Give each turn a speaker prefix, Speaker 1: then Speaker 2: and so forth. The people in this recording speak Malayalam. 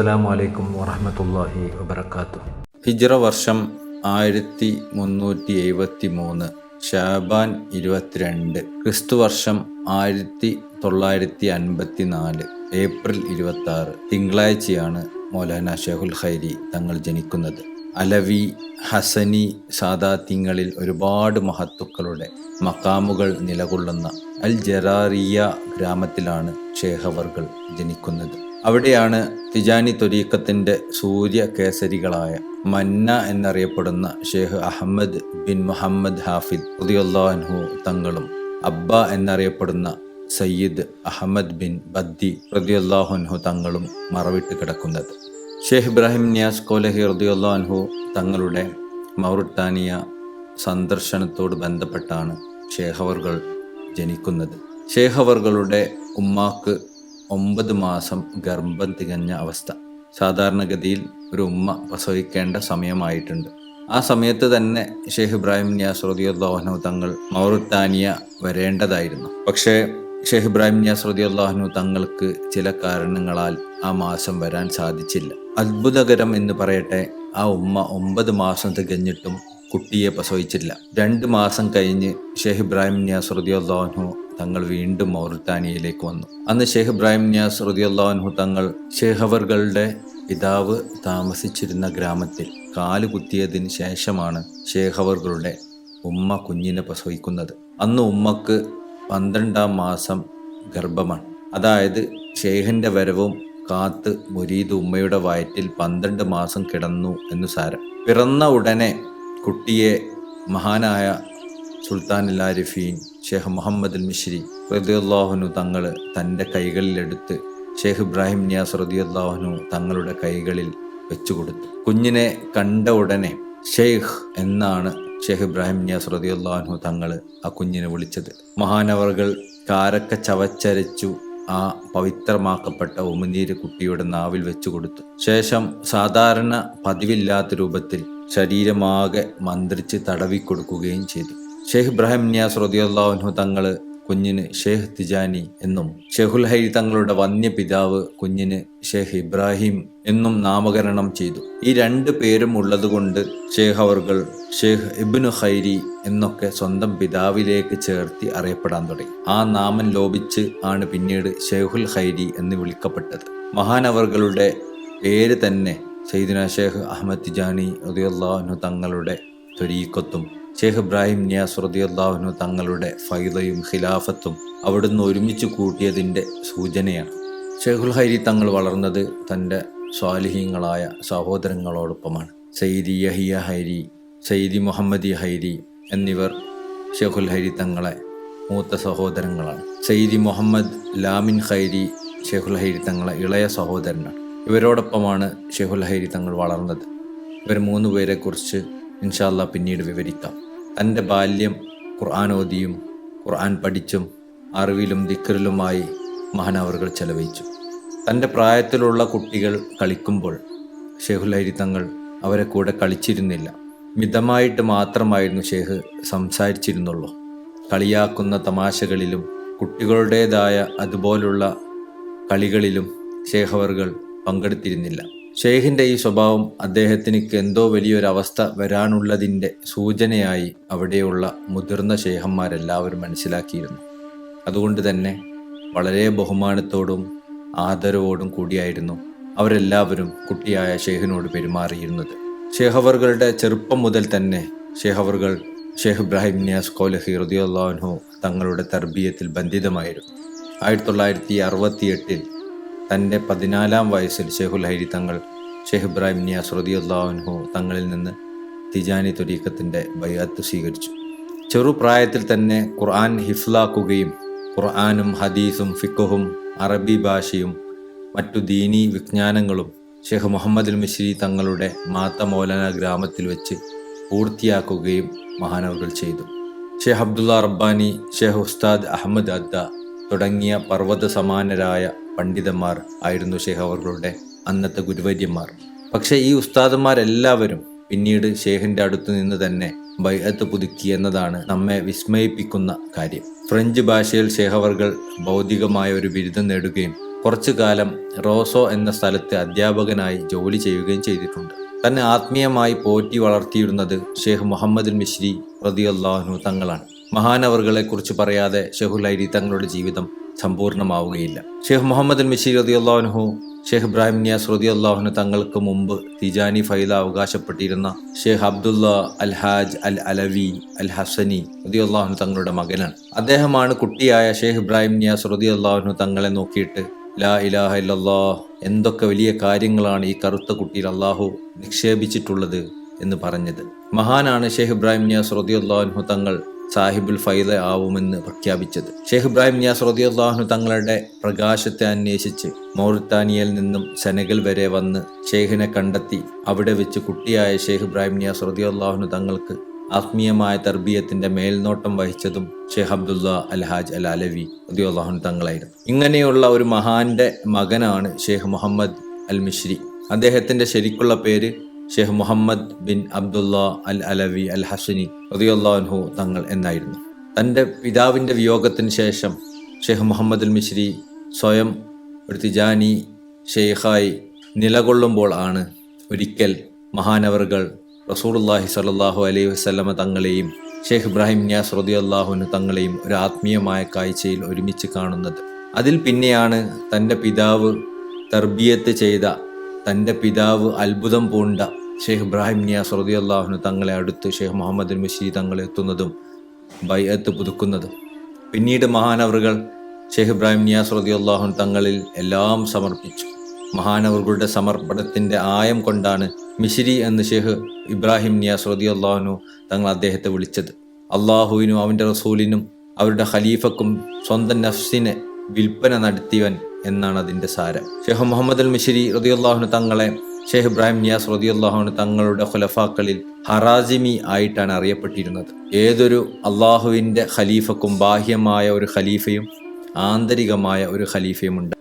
Speaker 1: അസ്സലാമു അലൈക്കും വറഹമത്തല്ലാഹി വബർക്കാത്തു
Speaker 2: ഹിജ്റ വർഷം ആയിരത്തി മുന്നൂറ്റി എഴുപത്തി മൂന്ന് ഷാബാൻ ഇരുപത്തിരണ്ട് ക്രിസ്തു വർഷം ആയിരത്തി തൊള്ളായിരത്തി അൻപത്തി നാല് ഏപ്രിൽ ഇരുപത്തി ആറ് തിങ്കളാഴ്ചയാണ് മൗലാന ഷെഹുൽ ഖൈരി തങ്ങൾ ജനിക്കുന്നത്. അലവി ഹസനി സാദാത്യങ്ങളിൽ ഒരുപാട് മഹത്തുക്കളുടെ മക്കാമുകൾ നിലകൊള്ളുന്ന അൽ ജറാറിയ ഗ്രാമത്തിലാണ് ഷേഹവർകൾ ജനിക്കുന്നത്. അവിടെയാണ് തിജാനി തൊരീക്കത്തിന്റെ സൂര്യ കേസരികളായ മന്ന എന്നറിയപ്പെടുന്ന ഷെയ്ഖ് അഹമ്മദ് ബിൻ മുഹമ്മദ് ഹാഫിദ് ഉദിയുല്ലാൻഹു തങ്ങളും അബ്ബ എന്നറിയപ്പെടുന്ന സയ്യിദ് അഹമ്മദ് ബിൻ ബദ്ദി റദിയുല്ലാഹുൻഹു തങ്ങളും മറവിട്ട് കിടക്കുന്നത്. ഷെയ്ഖ് ഇബ്രാഹിം നിയാസ് കോലഹി റദിയുല്ലാൻഹു തങ്ങളുടെ മൗറിട്ടാനിയ സന്ദർശനത്തോട് ബന്ധപ്പെട്ടാണ് ഷേഹവറുകൾ ജനിക്കുന്നത്. ഷേഹവറുകളുടെ ഉമ്മാക്ക് ഒമ്പത് മാസം ഗർഭം തികഞ്ഞ അവസ്ഥ. സാധാരണഗതിയിൽ ഒരു ഉമ്മ പ്രസവിക്കേണ്ട സമയമായിട്ടുണ്ട്. ആ സമയത്ത് തന്നെ ഷെയ്ഖ് ഇബ്രാഹിം നിയാസ് തങ്ങൾ മൗറിത്താനിയ വരേണ്ടതായിരുന്നു. പക്ഷേ ഷെയ്ഖ് ഇബ്രാഹിം നിയാസ് തങ്ങൾക്ക് ചില കാരണങ്ങളാൽ ആ മാസം വരാൻ സാധിച്ചില്ല. അത്ഭുതകരം എന്ന് പറയട്ടെ ആ ഉമ്മ ഒമ്പത് മാസം തികഞ്ഞിട്ടും കുട്ടിയെ പ്രസവിച്ചില്ല. രണ്ട് മാസം കഴിഞ്ഞ് ഷെയ്ഖ് ഇബ്രാഹിം നിയാസ് തങ്ങൾ വീണ്ടും മൗറിത്താനിയയിലേക്ക് വന്നു. അന്ന് ഷെയ്ഖ് ഇബ്രാഹിം നിയാസ് റുദിയുള്ളഹു തങ്ങൾ ഷെയ്ഖവറുകളുടെ പിതാവ് താമസിച്ചിരുന്ന ഗ്രാമത്തിൽ കാൽ കുത്തിയതിന് ശേഷമാണ് ഷേഖവറുകളുടെ ഉമ്മ കുഞ്ഞിനെ പ്രസവിക്കുന്നത്. അന്ന് ഉമ്മക്ക് പന്ത്രണ്ടാം മാസം ഗർഭമാണ്. അതായത് ഷെയ്ഖിന്റെ വരവും കാത്ത് മുരീദ് ഉമ്മയുടെ വയറ്റിൽ പന്ത്രണ്ട് മാസം കിടന്നു എന്നു സാരം. പിറന്ന ഉടനെ കുട്ടിയെ മഹാനായ സുൽത്താൻ ആരിഫീൻ ഷെയ്ഖ് മുഹമ്മദ് മിശ്രി റദിയുല്ലാഹുനു തങ്ങൾ തന്റെ കൈകളിലെടുത്ത് ഷെയ്ഖ് ഇബ്രാഹിം നിയാസ് റദിയുല്ലാഹുനു തങ്ങളുടെ കൈകളിൽ വെച്ചുകൊടുത്തു. കുഞ്ഞിനെ കണ്ട ഉടനെ ഷെയ്ഖ് എന്നാണ് ഷെയ്ഖ് ഇബ്രാഹിം നിയാസ് റദിയുല്ലാഹു തങ്ങൾ ആ കുഞ്ഞിനെ വിളിച്ചത്. മഹാനവറുകൾ കാരക്ക ചവച്ചരച്ചു ആ പവിത്രമാക്കപ്പെട്ട ഉമിനീര് കുട്ടിയുടെ നാവിൽ വെച്ചു കൊടുത്തു ശേഷം സാധാരണ പതിവില്ലാത്ത രൂപത്തിൽ ശരീരമാകെ മന്ത്രിച്ച് തടവിക്കൊടുക്കുകയും ചെയ്തു. ഷെയ്ഖ് ഇബ്രാഹിം നിയാസ് റദിയുല്ലാഹു തങ്ങൾ കുഞ്ഞിന് ഷെയ്ഖ് തിജാനി എന്നും ഷെഹുൽ ഹൈ തങ്ങളുടെ വന്യ പിതാവ് കുഞ്ഞിന് ഷെയ്ഖ് ഇബ്രാഹിം എന്നും നാമകരണം ചെയ്തു. ഈ രണ്ട് പേരും ഉള്ളതുകൊണ്ട് ഷെയ്ഖ് അവർകൾ ഷെയ്ഖ് ഇബ്നു ഹൈരി എന്നൊക്കെ സ്വന്തം പിതാവിലേക്ക് ചേർത്തി അറിയപ്പെടാൻ തുടങ്ങി. ആ നാമം ലോപിച്ച് ആണ് പിന്നീട് ഷെയ്ഖുൽ ഹൈരി എന്ന് വിളിക്കപ്പെട്ടത്. മഹാനവറുകളുടെ പേര് തന്നെ സൈദിന ഷെയ്ഖ് അഹമ്മദ് തിജാനി റളിയല്ലാഹു തങ്ങളുടെ ത്വരീക്കത്തും ഷെയ്ഖ് ഇബ്രാഹിം നിയാസ് റദിയല്ലാഹുനു തങ്ങളുടെ ഫൈദയും ഖിലാഫത്തും അവിടുന്ന് ഒരുമിച്ച് കൂട്ടിയതിന്റെ സൂചനയാണ്. ഷെയ്ഖുൽ ഹൈരി തങ്ങൾ വളർന്നത് തന്റെ സ്വാലിഹീങ്ങളായ സഹോദരങ്ങളോടൊപ്പമാണ്. സയ്യിദി യഹിയ ഹൈരി സയ്യിദി മുഹമ്മദി ഹൈരി എന്നിവർ ഷെയ്ഖുൽ ഹൈരി തങ്ങളെ മൂത്ത സഹോദരങ്ങളാണ്. സയ്യിദി മുഹമ്മദ് ലാമിൻ ഹൈരി ഷെയ്ഖുൽ ഹൈരി തങ്ങളെ ഇളയ സഹോദരനാണ്. ഇവരോടൊപ്പമാണ് ഷെയ്ഖുൽ ഹൈരി തങ്ങൾ വളർന്നത്. ഇവർ മൂന്ന് പേരെക്കുറിച്ച് ഇൻഷാല്ല പിന്നീട് വിവരിക്കാം. തന്റെ ബാല്യം ഖുർആൻ ഓതിയും ഖുർആൻ പഠിച്ചും അറിവിലും ദിക്കറിലുമായി മഹാനവറുകൾ ചെലവഴിച്ചു. തന്റെ പ്രായത്തിലുള്ള കുട്ടികൾ കളിക്കുമ്പോൾ ഹൈരി തങ്ങൾ അവരെ കൂടെ കളിച്ചിരുന്നില്ല. മിതമായിട്ട് മാത്രമായിരുന്നു ഷെയ്ഖ് സംസാരിച്ചിരുന്നുള്ളൂ. കളിയാക്കുന്ന തമാശകളിലും കുട്ടികളുടേതായ അതുപോലുള്ള കളികളിലും ഷേഹവറുകൾ പങ്കെടുത്തിരുന്നില്ല. ഷെയ്ഖിന്റെ ഈ സ്വഭാവം അദ്ദേഹത്തിന് എന്തോ വലിയൊരവസ്ഥ വരാനുള്ളതിന്റെ സൂചനയായി അവിടെയുള്ള മുതിർന്ന ഷെയ്ഖന്മാരെല്ലാവരും മനസ്സിലാക്കിയിരുന്നു. അതുകൊണ്ട് തന്നെ വളരെ ബഹുമാനത്തോടും ആദരവോടും കൂടിയായിരുന്നു അവരെല്ലാവരും കുട്ടിയായ ഷെയ്ഖിനോട് പെരുമാറിയിരുന്നത്. ഷെയ്ഖവറുകളുടെ ചെറുപ്പം മുതൽ തന്നെ ഷെയ്ഖവറുകൾ ഷെയ്ഖ് ഇബ്രാഹിം നിയാസ് കോലഹി റുദിയുള്ളഹു തങ്ങളുടെ തർബീയത്തിൽ ബന്ധിതമായിരുന്നു. ആയിരത്തി തൊള്ളായിരത്തി അറുപത്തി എട്ടിൽ തന്റെ പതിനാലാം വയസ്സിൽ ഷെയ്ഖുൽ ഹൈരി തങ്ങൾ ഷെയ്ഖ് ഇബ്രാഹിം നിയാസ് റദിയുല്ലാഹു തങ്ങളിൽ നിന്ന് തിജാനി തൊരീക്കത്തിന്റെ ബയ്യാത്ത് സ്വീകരിച്ചു. ചെറുപ്രായത്തിൽ തന്നെ ഖുർആൻ ഹിഫ്ലാക്കുകയും ഖുർആാനും ഹദീസും ഫിക്കുഹും അറബി ഭാഷയും മറ്റു ദീനീ വിജ്ഞാനങ്ങളും ഷെയ്ഖ് മുഹമ്മദ് മിശ്രി തങ്ങളുടെ മാത്ത മോലന ഗ്രാമത്തിൽ വെച്ച് പൂർത്തിയാക്കുകയും മഹാനവകൾ ചെയ്തു. ഷെയ്ഖ് അബ്ദുള്ള റബ്ബാനി ഷെയ്ഖ് ഉസ്താദ് അഹമ്മദ് അദ്ദ തുടങ്ങിയ പർവത സമാനരായ പണ്ഡിതന്മാർ ആയിരുന്നു ഷേഖ് അവർകളുടെ അന്നത്തെ ഗുരുവര്യന്മാർ പക്ഷേ ഈ ഉസ്താദന്മാരെല്ലാവരും പിന്നീട് ഷേഖിന്റെ അടുത്ത് നിന്ന് തന്നെ ബൈഅത്ത് പുതുക്കി എന്നതാണ് നമ്മെ വിസ്മയിപ്പിക്കുന്ന കാര്യം. ഫ്രഞ്ച് ഭാഷയിൽ ഷേഖവർകൾ ഭൗതികമായ ഒരു ബിരുദം നേടുകയും കുറച്ചു കാലം റോസോ എന്ന സ്ഥലത്തെ അധ്യാപകനായി ജോലി ചെയ്യുകയും ചെയ്തിട്ടുണ്ട്. തന്നെ ആത്മീയമായി പോറ്റി വളർത്തിയിരുന്നത് ഷെയ്ഖ് മുഹമ്മദ് മിശ്രി റതിയല്ലാഹു തങ്ങളാണ്. മഹാനവറുകളെ കുറിച്ച് പറയാതെ ഷെഹുൽ തങ്ങളുടെ ജീവിതം സമ്പൂർണമാവുകയില്ല ഷെയ്ഖ് മുഹമ്മദ് മിശ്രി റതിയല്ലാഹുഹു ഷെയ്ഖ് ഇബ്രാഹിം നിയാസ് റതിയല്ലാഹുന് തങ്ങൾക്ക് മുമ്പ് തിജാനി ഫൈല അവകാശപ്പെട്ടിരുന്ന ഷെയ്ഖ് അബ്ദുള്ള അൽ ഹാജ് അൽ അലവി അൽ ഹസനി റതിയല്ലാഹുന് തങ്ങളുടെ മകനാണ്. അദ്ദേഹമാണ് കുട്ടിയായ ഷെയ്ഖ് ഇബ്രാഹിം നിയാസ് റതിയല്ലാഹുന് തങ്ങളെ നോക്കിയിട്ട് ലാ ഇലാഹ ഇല്ലല്ലാ എന്തൊക്കെ വലിയ കാര്യങ്ങളാണ് ഈ കറുത്ത കുട്ടിയിൽ അള്ളാഹു നിക്ഷേപിച്ചിട്ടുള്ളത് എന്ന് പറഞ്ഞത്. മഹാനാണ് ഷെയ്ഖ് ഇബ്രാഹിം നിയാസ് റദിയുല്ലാഹു തങ്ങൾ സാഹിബുൽ ഫൈദ ആവുമെന്ന് പ്രഖ്യാപിച്ചത്. ഷെയ്ഖ് ഇബ്രാഹിം നിയാസ് റദിയുല്ലാഹു തങ്ങളുടെ പ്രകാശത്തെ അന്വേഷിച്ച് മൗറിത്താനിയയിൽ നിന്നും സെനഗൽ വരെ വന്ന് ഷെയ്ഖിനെ കണ്ടെത്തി അവിടെ വെച്ച് കുട്ടിയായ ഷെയ്ഖ് ഇബ്രാഹിം നിയാസ് റദിയുല്ലാഹു തങ്ങൾക്ക് ആത്മീയമായ തർബീയത്തിന്റെ മേൽനോട്ടം വഹിച്ചതും ഷെയ്ഖ് അബ്ദുള്ള അൽഹാജ് അൽ അലവി അദ്ദേഹം തങ്ങളായിരുന്നു. ഇങ്ങനെയുള്ള ഒരു മഹാന്റെ മകനാണ് ഷെയ്ഖ് മുഹമ്മദ് അൽ മിശ്രി അദ്ദേഹത്തിന്റെ ശരിക്കുള്ള പേര് ഷെയ്ഖ് മുഹമ്മദ് ബിൻ അബ്ദുല്ല അൽ അലവി അൽ ഹസനി ഉദയുല്ലാൻഹു തങ്ങൾ എന്നായിരുന്നു. തന്റെ പിതാവിന്റെ വിയോഗത്തിന് ശേഷം ഷെയ്ഖ് മുഹമ്മദ് അൽ മിശ്രി സ്വയം ഒരു തിജാനി ഷെയ്ഖായി നിലകൊള്ളുമ്പോൾ ആണ് ഒരിക്കൽ മഹാനവറുകൾ റസൂലുള്ളാഹി സ്വല്ലല്ലാഹു അലൈഹി വസ്ലമ തങ്ങളെയും ഷെയ്ഖ് ഇബ്രാഹിം ന്യാസ് അള്ളാഹുവിന് തങ്ങളെയും ഒരു ആത്മീയമായ കാഴ്ചയിൽ ഒരുമിച്ച് കാണുന്നത്. അതിൽ പിന്നെയാണ് തന്റെ പിതാവ് തർബിയത്ത് ചെയ്ത തന്റെ പിതാവ് അത്ഭുതം പൂണ്ട ഷെയ്ഖ് ഇബ്രാഹിം നിയാസ് റളിയല്ലാഹുവിന് തങ്ങളെ അടുത്ത് ഷെയ്ഖ് മുഹമ്മദ് മുഷി തങ്ങളെ എത്തുന്നതും ബൈഅത്ത് പുതുക്കുന്നതും. പിന്നീട് മഹാനവറുകൾ ഷെയ്ഖ് ഇബ്രാഹിം നിയാസ് റളിയല്ലാഹു തങ്ങളിൽ എല്ലാം സമർപ്പിച്ചു. മഹാനവറുകളുടെ സമർപ്പണത്തിന്റെ ആയം കൊണ്ടാണ് മിശ്രി എന്ന ഷെയ്ഖ് ഇബ്രാഹിം നിയാസ് അള്ളാഹുനു തങ്ങൾ അദ്ദേഹത്തെ വിളിച്ചത്. അള്ളാഹുവിനും അവന്റെ റസൂലിനും അവരുടെ ഖലീഫക്കും സ്വന്തം നഫ്സിനെ വിൽപ്പന നടത്തിയവൻ എന്നാണ് അതിന്റെ സാരം. ഷെയ്ഖ് മുഹമ്മദ് അൽ മിശിരി റതി അള്ളാഹുനു തങ്ങളെ ഷെയ്ഖ് ഇബ്രാഹിം നിയാസ് റതിയുള്ളാഹുന് തങ്ങളുടെ ഖുലഫാക്കളിൽ ഹറാസിമി ആയിട്ടാണ് അറിയപ്പെട്ടിരുന്നത്. ഏതൊരു അള്ളാഹുവിന്റെ ഖലീഫക്കും ബാഹ്യമായ ഒരു ഖലീഫയും ആന്തരികമായ ഒരു ഖലീഫയും ഉണ്ട്.